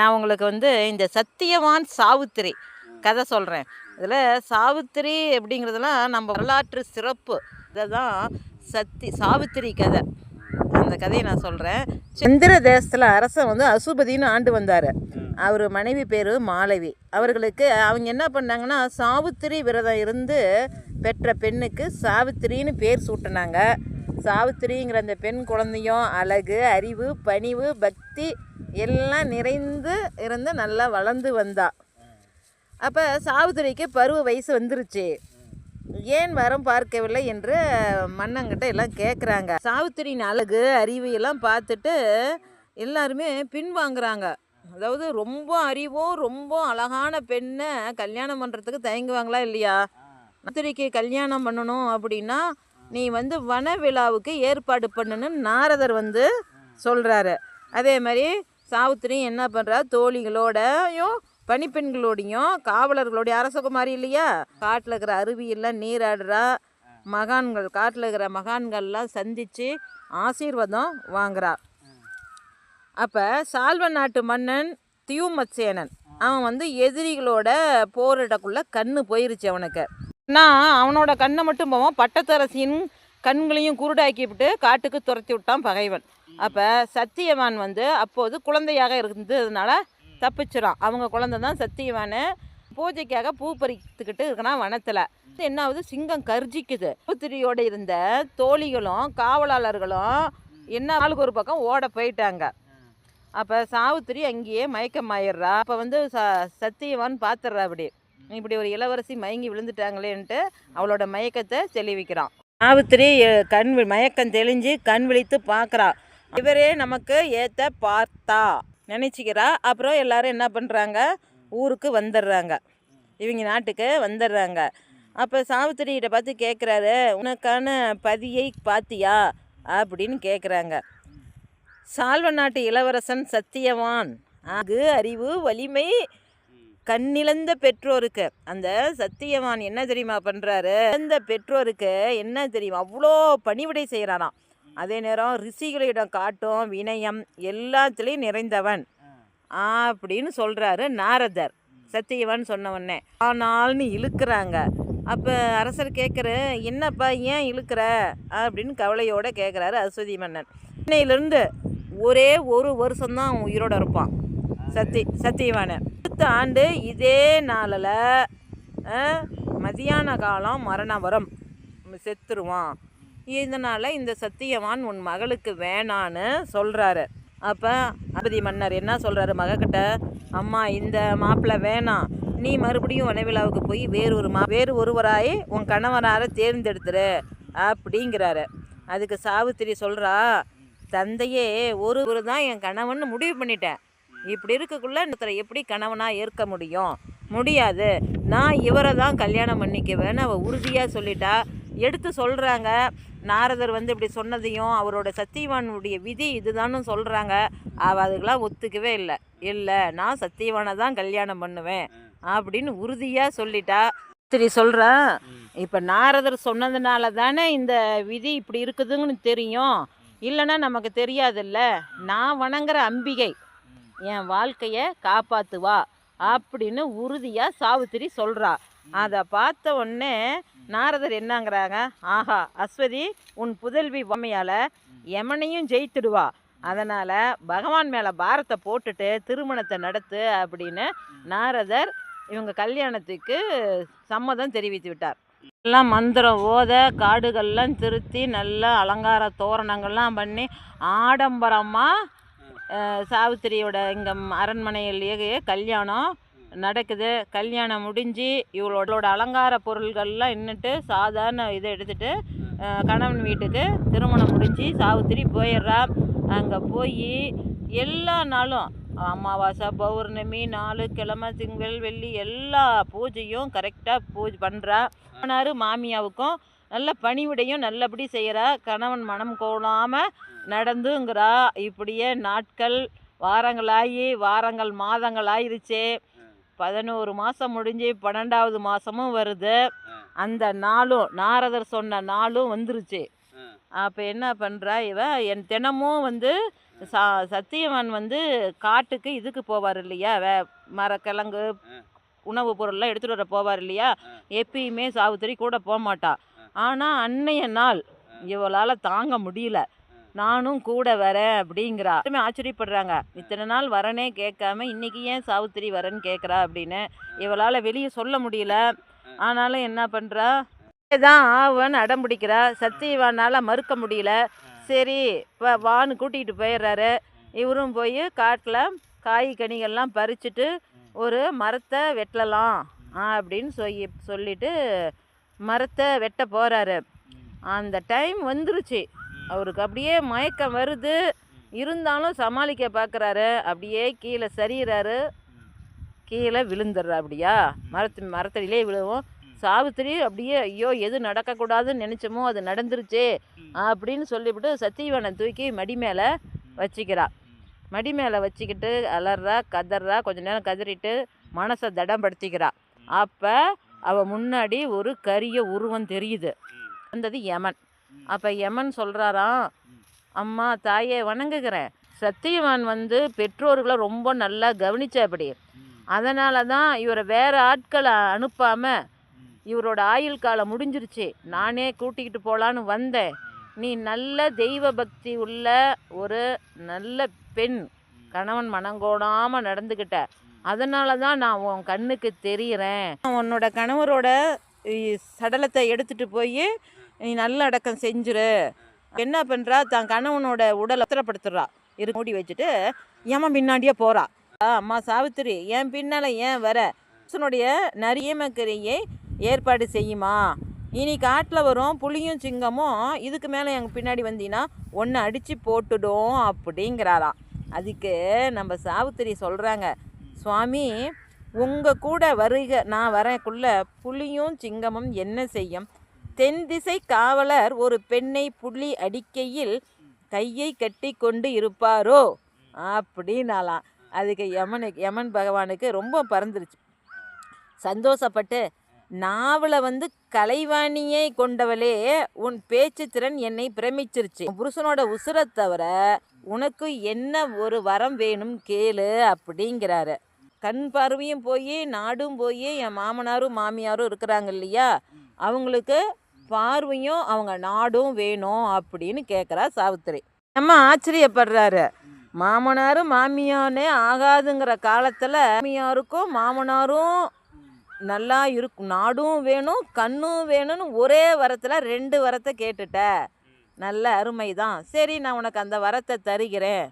நான் உங்களுக்கு வந்து இந்த சத்தியவான் சாவித்திரி கதை சொல்கிறேன் இதில் சாவித்திரி அப்படிங்கிறதெல்லாம் நம்ம வரலாற்று சிறப்பு. இதை தான் சத்தி சாவித்திரி கதை. அந்த கதையை நான் சொல்கிறேன் சந்திர தேசத்தில் அரசன் வந்து அசுபதினு ஆண்டு வந்தார். அவர் மனைவி பேர் மாலவி. அவர்களுக்கு அவங்க என்ன பண்ணாங்கன்னா சாவித்திரி விரதம் இருந்து பெற்ற பெண்ணுக்கு சாவித்திரின்னு பேர் சூட்டினாங்க. சாவித்திரிங்கிற அந்த பெண் குழந்தையும் அழகு அறிவு பணிவு பக்தி எல்லாம் நிறைந்து இருந்து நல்லா வளர்ந்து வந்தா. அப்போ சாவித்திரிக்கு பருவ வயசு வந்துருச்சு. ஏன் வரம் பார்க்கவில்லை என்று மன்னங்கிட்ட எல்லாம் கேட்குறாங்க சாவித்திரியின் அழகு அறிவு எல்லாம் பார்த்துட்டு எல்லாருமே பின்வாங்குறாங்க. அதாவது ரொம்ப அறிவும் ரொம்ப அழகான பெண்ணை கல்யாணம் பண்ணுறதுக்கு தயங்குவாங்களா இல்லையா? சாவித்திரிக்கு கல்யாணம் பண்ணணும் அப்படின்னா நீ வந்து வன விழாவுக்கு ஏற்பாடு பண்ணுன்னு நாரதர் வந்து சொல்கிறாரு அதே மாதிரி சாவித்திரி என்ன பண்ணுறா தோழிகளோடையும் பணிப்பெண்களோடையும் காவலர்களோடைய அரசகுமாரி இல்லையா? காட்டில் இருக்கிற அருவியெல்லாம் நீராடுறா மகான்கள் காட்டில் இருக்கிற மகான்கள்லாம் சந்தித்து ஆசீர்வாதம் வாங்குறா. அப்போ சால்வ நாட்டு மன்னன் தியூமத்சேனன் அவன் வந்து எதிரிகளோட போரிடக்குள்ள கண்ணு போயிருச்சு அவனுக்கு. நான் அவனோட கண்ணை மட்டும் போவோம் பட்டத்தரசின் கண்களையும் குருடாக்கிவிட்டு காட்டுக்கு துரத்தி விட்டான் பகைவன். அப்போ சத்தியவான் வந்து அப்போது குழந்தையாக இருந்ததுனால தப்பிச்சிடான் அவங்க குழந்தை தான் சத்தியவான் பூஜைக்காக பூ பறித்துக்கிட்டு இருக்கிறான் வனத்தில். என்ன ஆகுது சிங்கம் கர்ஜிக்குது. புத்திரியோடு இருந்த தோழிகளும் காவலாளர்களும் என்ன ஆளுக்கு ஒரு பக்கம் ஓட போயிட்டாங்க. அப்போ சாவித்திரி அங்கேயே மயக்கமாயிடுறா அப்போ வந்து ச சத்தியவான் பார்த்துட்றா அப்படி. இப்படி ஒரு இளவரசி மயங்கி விழுந்துட்டாங்களேன்ட்டு அவளோட மயக்கத்தை தெளிவிக்கிறான். சாவித்திரி கண் வி- மயக்கம் தெளிஞ்சு கண் விழித்து பார்க்குறா இவரே நமக்கு ஏத்த பார்த்தா. நினச்சிக்கிறா. அப்புறம் எல்லாரும் என்ன பண்ணுறாங்க ஊருக்கு வந்துடுறாங்க இவங்க நாட்டுக்கு வந்துடுறாங்க அப்போ சாவித்திரிகிட்ட பார்த்து கேட்குறாரு உனக்கான பதியை பாத்தியா? அப்படின்னு கேட்குறாங்க சால்வ நாட்டு இளவரசன் சத்தியவான். அங்கு அறிவு வலிமை கண்ணிழந்த பெற்றோருக்கு. அந்த சத்தியவான் என்ன தெரியுமா பண்ணுறாரு அந்த பெற்றோருக்கு என்ன தெரியுமா? அவ்வளோ பணிவிடை செய்கிறாராம் அதே நேரம் ரிஷிகளிடம் காட்டும் வினயம் எல்லாத்துலேயும் நிறைந்தவன். அப்படின்னு சொல்கிறாரு நாரதர். சத்தியவான் சொன்ன உடனே. ஆனால்னு இழுக்கிறாங்க. அப்போ அரசர் கேட்குற என்னப்பா ஏன் இழுக்கிற? அப்படின்னு கவலையோட கேட்குறாரு அஸ்வதி மன்னன். இன்னையிலேருந்து ஒரே ஒரு வருஷம்தான் அவன் உயிரோட இருப்பான். சத்தி சத்தியவான அடுத்த ஆண்டு இதே நாளில் மதியான காலம் மரணம் வரும். செத்துருவான். இதனால் இந்த சத்தியவான் உன் மகளுக்கு வேணான்னு சொல்கிறாரு அப்போ அபதி மன்னர் என்ன சொல்கிறாரு மகக்கிட்ட அம்மா இந்த மாப்பிள்ளை வேணாம். நீ மறுபடியும் வனவிழாவுக்கு போய் வேறு ஒரு மா வேறு ஒருவராய் உன் கணவனார தேர்ந்தெடுத்துரு அப்படிங்கிறாரு. அதுக்கு சாவித்திரி சொல்கிறா தந்தையே ஒரு தான் என் கணவன் முடிவு பண்ணிட்டேன். இப்படி இருக்கக்குள்ள இன்னொருத்தரை எப்படி கணவனாக ஏற்க முடியும்? முடியாது. நான் இவரை தான் கல்யாணம் பண்ணிக்குவேன்னு அவள் உறுதியாக சொல்லிட்டா. எடுத்து சொல்கிறாங்க நாரதர் வந்து இப்படி சொன்னதையும் அவரோட சத்தியவானுடைய விதி இதுதான்னு சொல்கிறாங்க அவள் அதுக்கெல்லாம் ஒத்துக்கவே இல்லை. இல்லை நான் சத்தியவானை தான் கல்யாணம் பண்ணுவேன் அப்படின்னு உறுதியாக சொல்லிட்டா. சரி சொல்கிறா இப்போ நாரதர் சொன்னதுனால தானே இந்த விதி இப்படி இருக்குதுன்னு தெரியும். இல்லைன்னா நமக்கு தெரியாதுல்ல. நான் வணங்குற அம்பிகை என் வாழ்க்கையை காப்பாத்துவா அப்படின்னு உறுதியாக சாவித்திரி சொல்கிறா அதை பார்த்த உடனே நாரதர் என்னங்கிறாங்க? ஆஹா அஸ்வதி உன் புதல்வி பொம்மையால் எமனையும் ஜெயித்துடுவா. அதனால் பகவான் மேலே பாரத்தை போட்டுட்டு திருமணத்தை நடத்து அப்படின்னு நாரதர் இவங்க கல்யாணத்துக்கு சம்மதம் தெரிவித்து விட்டார். எல்லாம் மந்திரம் ஓத காடுகள்லாம் திருத்தி நல்லா அலங்கார தோரணங்கள்லாம் பண்ணி ஆடம்பரமாக சாவித்திரியோட இங்கே அரண்மனையிலேயே கல்யாணம் நடக்குது. கல்யாணம் முடிஞ்சு இவளோட அலங்கார பொருள்கள்லாம் நின்றுட்டு சாதாரண இதை எடுத்துட்டு கணவன் வீட்டுக்கு திருமணம் முடிஞ்சு சாவித்திரி போயிடுறா. அங்கே போய் எல்லா நாளும் அமாவாசை பௌர்ணமி நாலு கிழமை திங்கள் வெள்ளி எல்லா பூஜையும் கரெக்டாக பூஜை பண்ணுறா மாமனார் மாமியாவுக்கும் நல்ல பணிவிடையும் நல்லபடி செய்கிறா கணவன் மனம் கோணாமல் நடந்துங்கிறா. இப்படியே நாட்கள் வாரங்களாகி வாரங்கள் மாதங்கள் ஆயிடுச்சு பதினோரு மாதம் முடிஞ்சு பன்னெண்டாவது மாதமும் வருது. அந்த நாளும் நாரதர் சொன்ன நாளும் வந்துருச்சு. அப்போ என்ன பண்ணுறா இவ? என் தினமும் வந்து சா சத்தியவான் வந்து காட்டுக்கு இதுக்கு போவார் இல்லையா? வே மரக்கிழங்கு உணவுப் பொருள்லாம் எடுத்துகிட்டு வர போவார் இல்லையா? எப்பயுமே சாவித்திரி கூட போக மாட்டா ஆனால் அன்னைய நாள் இவளால் தாங்க முடியல. நானும் கூட வரேன் அப்படிங்கிறா. எல்லாருமே ஆச்சரியப்படுறாங்க. இத்தனை நாள் வரனே கேட்காம இன்னைக்கு ஏன் சாவித்திரி வரேன்னு கேட்குறா அப்படின்னு. இவளால் வெளியே சொல்ல முடியல. ஆனாலும் என்ன பண்ணுறா தான் ஆவன் அடம் பிடிக்கிறா. சத்தியவானால் மறுக்க முடியல. சரி வா வான்னு கூட்டிகிட்டு போயிடுறாரு. இவரும் போய் காட்டில் காய் கனிகள்லாம் பறிச்சுட்டு ஒரு மரத்தை வெட்டலாம் அப்படின்னு சொல்லி சொல்லிட்டு மரத்தை வெட்ட போகிறாரு அந்த டைம் வந்துருச்சு. அவருக்கு அப்படியே மயக்கம் வருது. இருந்தாலும் சமாளிக்க பார்க்குறாரு அப்படியே கீழே சரிகிறாரு கீழே விழுந்துடுறா அப்படியா? மரத்து மரத்தடியிலே விழுவும். சாவித்திரி அப்படியே ஐயோ எது நடக்கக்கூடாதுன்னு நினச்சோமோ அது நடந்துருச்சே அப்படின்னு சொல்லிவிட்டு சத்தியவனை தூக்கி மடி மேலே வச்சுக்கிறா. மடி மேலே வச்சுக்கிட்டு அலறா கதறா கொஞ்ச நேரம் கதறிட்டு மனசை தடம்படுத்திக்கிறா. அப்போ அவள் முன்னாடி ஒரு கரிய உருவம் தெரியுது. வந்தது யமன். அப்போ யமன் சொல்கிறாராம் அம்மா தாயே வணங்குகிறேன். சத்தியவான் வந்து பெற்றோர்களை ரொம்ப நல்லா கவனிச்சபடி அதனால தான் இவரை வேறு ஆட்களை அனுப்பாமல் இவரோட ஆயுள் காலம் முடிஞ்சிருச்சு. நானே கூட்டிக்கிட்டு போகலான்னு வந்தேன். நீ நல்ல தெய்வ பக்தி உள்ள ஒரு நல்ல பெண் கணவன் மனங்கோடாமல் நடந்துக்கிட்ட அதனால தான் நான் உன் கண்ணுக்கு தெரிகிறேன் உன்னோட கணவரோட சடலத்தை எடுத்துகிட்டு போய் நீ நல்ல அடக்கம் செஞ்சிரு. என்ன பண்ணுறா தான் கணவனோட உடலை அத்திரப்படுத்துறா இரு மூடி வச்சுட்டு ஏமா பின்னாடியே போகிறா அம்மா சாவித்திரி என் பின்னால் ஏன் வர? புருஷனுடைய நரியமக்கரியை ஏற்பாடு செய்யுமா? இனி காட்டில் வரும் புலியும் சிங்கமும் இதுக்கு மேலே எங்கள் பின்னாடி வந்தீங்கன்னா ஒன்று அடித்து போட்டுடும் அப்படிங்கிறாராம். அதுக்கு நம்ம சாவித்திரி சொல்கிறாங்க சுவாமி உங்கள் கூட வருக நான் வரக்குள்ளே புலியும் சிங்கமும் என்ன செய்யும்? தென் திசை காவலர் ஒரு பெண்ணை புள்ளி அடிக்கையில் கையை கட்டி கொண்டு இருப்பாரோ? அப்படின்னாலாம். அதுக்கு யமனுக்கு யமன் பகவானுக்கு ரொம்ப பறந்துருச்சு. சந்தோஷப்பட்டு நாவல வந்து கலைவாணியை கொண்டவளே உன் பேச்சு திறன் என்னை பிரமிச்சிருச்சு. புருஷனோட உசுரை தவிர உனக்கு என்ன ஒரு வரம் வேணும் கேளு அப்படிங்கிறாரு. கண் பார்வையும் போய் நாடும் போய் என் மாமனாரும் மாமியாரும் இருக்கிறாங்க இல்லையா? அவங்களுக்கு பார்வையும் அவங்க நாடும் வேணும் அப்படின்னு கேட்குறா சாவித்திரி. நம்ம ஆச்சரியப்படுறாரு. மாமனாரும் மாமியானே ஆகாதுங்கிற காலத்தில் மாமியாருக்கும் மாமனாரும் நல்லா இருக்கும் நாடும் வேணும் கண்ணும் வேணும்னு ஒரே வரத்தில் ரெண்டு வரத்தை கேட்டுட்ட. நல்ல அருமை தான் சரி நான் உனக்கு அந்த வரத்தை தருகிறேன்.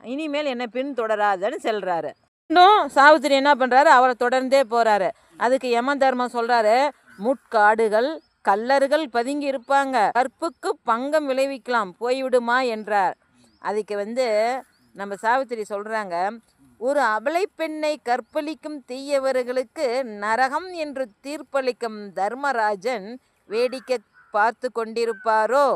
இனிமேல் என்னை பின்தொடராதன்னு சொல்கிறாரு இன்னும் சாவித்திரி என்ன பண்ணுறாரு அவரை தொடர்ந்தே போகிறாரு அதுக்கு யம தர்மம் சொல்கிறாரு முட்காடுகள் கல்லர்கள் பதுங்கி இருப்பாங்க. கற்புக்கு பங்கம் விளைவிக்கலாம். போய்விடுமா என்றார். அதுக்கு வந்து நம்ம சாவித்திரி சொல்கிறாங்க ஒரு அபலை பெண்ணை கற்பழிக்கும் தீயவர்களுக்கு நரகம் என்று தீர்ப்பளிக்கும் தர்மராஜன் வேடிக்கை பார்த்து கொண்டிருப்பாரோ?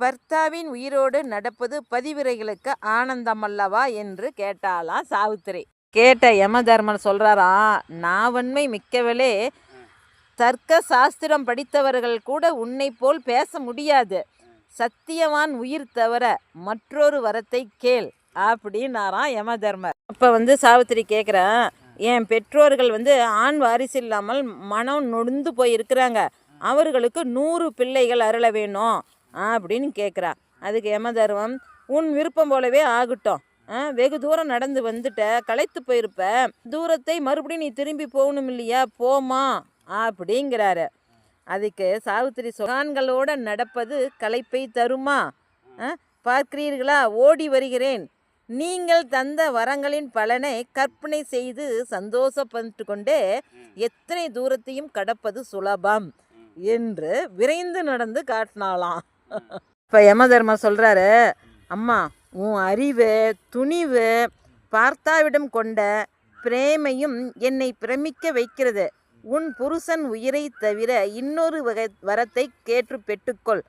பர்த்தாவின் உயிரோடு நடப்பது பதிவிரைகளுக்கு ஆனந்தமல்லவா என்று கேட்டாலாம் சாவித்திரி. கேட்ட யம தர்மன் சொல்கிறாராம் நாவன்மை மிக்கவளே தர்க்க சாஸ்திரம் படித்தவர்கள் கூட உன்னை போல் பேச முடியாது. சத்தியவான் உயிர் தவிர மற்றொரு வரத்தை கேள். அப்படின்னாராம் யம தர்மர் அப்போ வந்து சாவித்திரி கேட்குறேன் என் பெற்றோர்கள் வந்து ஆண் வாரிசு இல்லாமல் மனம் நொந்து போய் இருக்கிறாங்க அவர்களுக்கு நூறு பிள்ளைகள் அருள வேணும். அப்படின்னு கேட்குறா அதுக்கு யமதர்மம் உன் விருப்பம் போலவே ஆகட்டும். வெகு தூரம் நடந்து வந்துட்ட களைத்து போயிருப்ப தூரத்தை மறுபடியும் நீ திரும்பி போகணும் இல்லையா? போமா அப்படிங்கிறாரு. அதுக்கு சாவித்திரி சுகான்களோட நடப்பது களைப்பை தருமா? பார்க்கிறீர்களா? ஓடி வருகிறேன். நீங்கள் தந்த வரங்களின் பலனை கற்பனை செய்து சந்தோஷப்பட்டு கொண்டே எத்தனை தூரத்தையும் கடப்பது சுலபம் என்று விரைந்து நடந்து காட்டினாலாம் இப்போ யமதர்மர் சொல்கிறாரு அம்மா உன் அறிவு துணிவு பார்த்தாவிடம் கொண்ட பிரேமையும் என்னை பிரமிக்க வைக்கிறது. உன் புருஷன் உயிரை தவிர இன்னொரு வகை வரத்தை கேட்டு பெற்றுக்கொள்.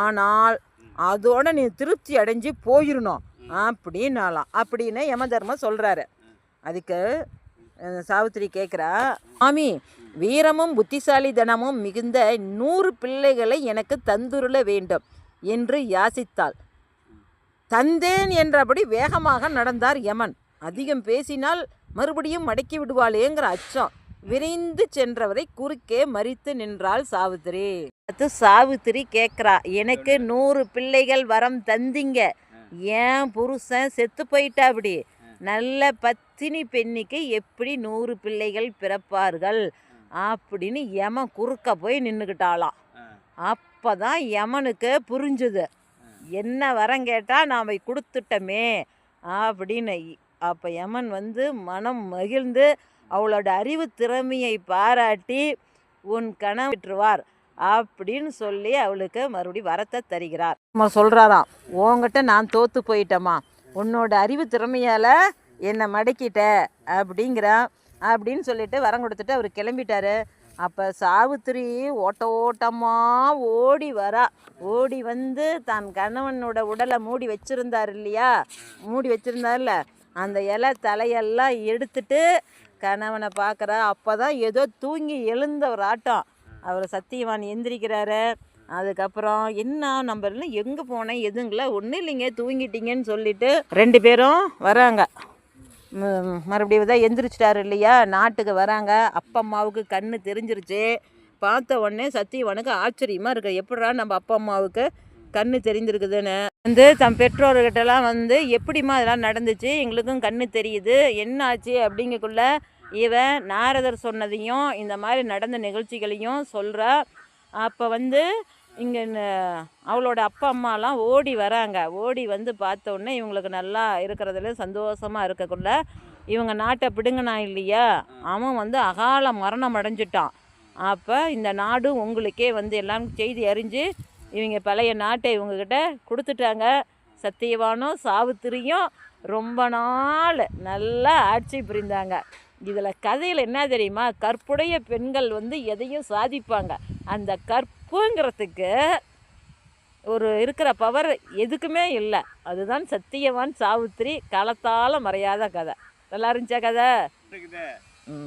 ஆனால் அதோட நீ திருப்தி அடைஞ்சு போயிடணும் அப்படின்னாலாம் அப்படின்னு யமதர்மர் சொல்கிறாரு அதுக்கு சாவித்திரி கேட்குறா மாமி வீரமும் புத்திசாலி தனமும் மிகுந்த நூறு பிள்ளைகளை எனக்கு தந்துருள வேண்டும் என்று யாசித்தாள். தந்தேன் என்றபடி வேகமாக நடந்தார் யமன். அதிகம் பேசினால் மறுபடியும் மடக்கி விடுவாளேங்கிற அச்சம். விரைந்து சென்றவரை குறுக்கே மறித்து நின்றாள் சாவித்திரி. அடுத்து சாவித்திரி கேட்குறா எனக்கு நூறு பிள்ளைகள் வரம் தந்தீங்க. ஏன் புருஷன் செத்து போயிட்டா அப்படி? நல்ல பத்தினி பெண்ணிக்கு எப்படி நூறு பிள்ளைகள் பிறப்பார்கள்? அப்படின்னு யமன் குறுக்க போய் நின்றுக்கிட்டாளாம் அப்போ தான் யமனுக்கு புரிஞ்சுது. என்ன வரம் கேட்டால் நாம் கொடுத்துட்டோமே அப்படின்னு. அப்போ யமன் வந்து மனம் மகிழ்ந்து அவளோட அறிவு திறமையை பாராட்டி உன் கணம் விட்டுருவார் அப்படின்னு சொல்லி அவளுக்கு மறுபடி வரத்தை தருகிறார். நம்ம சொல்கிறாராம் உங்ககிட்ட நான் தோற்று போயிட்டேம்மா. உன்னோட அறிவு திறமையால் என்னை மடக்கிட்ட அப்படிங்கிற. அப்படின்னு சொல்லிட்டு வரம் கொடுத்துட்டு அவர் கிளம்பிட்டாரு. அப்போ சாவித்திரி ஓட்ட ஓட்டமாக ஓடி வரா. ஓடி வந்து தான் கணவனோட உடலை மூடி வச்சுருந்தார் இல்லையா? மூடி வச்சுருந்தார்ல அந்த இலை தலையெல்லாம் எடுத்துட்டு கணவனை பார்க்குறா அப்போ தான் ஏதோ தூங்கி எழுந்த ஒரு ஆட்டம். அவர் சத்தியவான் எந்திரிக்கிறாரு. அதுக்கப்புறம் என்ன நம்ம எங்கே போனேன் எதுங்களா? ஒன்றும் இல்லைங்க தூங்கிட்டீங்கன்னு சொல்லிட்டு ரெண்டு பேரும் வராங்க. மறுபடியும் தான் எந்திரிச்சிட்டாரு இல்லையா? நாட்டுக்கு வராங்க. அப்பா அம்மாவுக்கு கண்ணு தெரிஞ்சிருச்சு. பார்த்த உடனே சத்தியவனுக்கு ஆச்சரியமாக இருக்கு. எப்படா நம்ம அப்பா அம்மாவுக்கு கண்ணு தெரிஞ்சிருக்குதுன்னு. வந்து தம் பெற்றோர்கிட்டலாம் வந்து எப்படிம்மா அதெல்லாம் நடந்துச்சு? எங்களுக்கும் கண்ணு தெரியுது. என்ன ஆச்சு அப்படிங்கக்குள்ள இவன் நாரதர் சொன்னதையும் இந்த மாதிரி நடந்த நிகழ்ச்சிகளையும் சொல்கிறா அப்போ வந்து இங்கே அவளோட அப்பா அம்மாலாம் ஓடி வராங்க. ஓடி வந்து பார்த்தோன்னே இவங்களுக்கு நல்லா இருக்கிறதுல சந்தோஷமாக இருக்கக்குள்ள இவங்க நாட்டை பிடுங்கினா இல்லையா? அவன் வந்து அகால மரணம் அடைஞ்சிட்டான். அப்போ இந்த நாடு உங்களுக்கே வந்து எல்லாம் செய்தி அறிஞ்சு இவங்க பழைய நாட்டை இவங்கக்கிட்ட கொடுத்துட்டாங்க. சத்தியவானும் சாவித்திரியும் ரொம்ப நாள் நல்லா ஆட்சி புரிந்தாங்க. இதில் கதையில் என்ன தெரியுமா? கற்புடைய பெண்கள் வந்து எதையும் சாதிப்பாங்க. அந்த கற்புங்கிறதுக்கு ஒரு இருக்கிற பவர் எதுக்குமே இல்லை. அதுதான் சத்தியவான் சாவித்திரி காலத்தால் மறையாத கதை. நல்லா இருந்துச்சா கதை? ம்.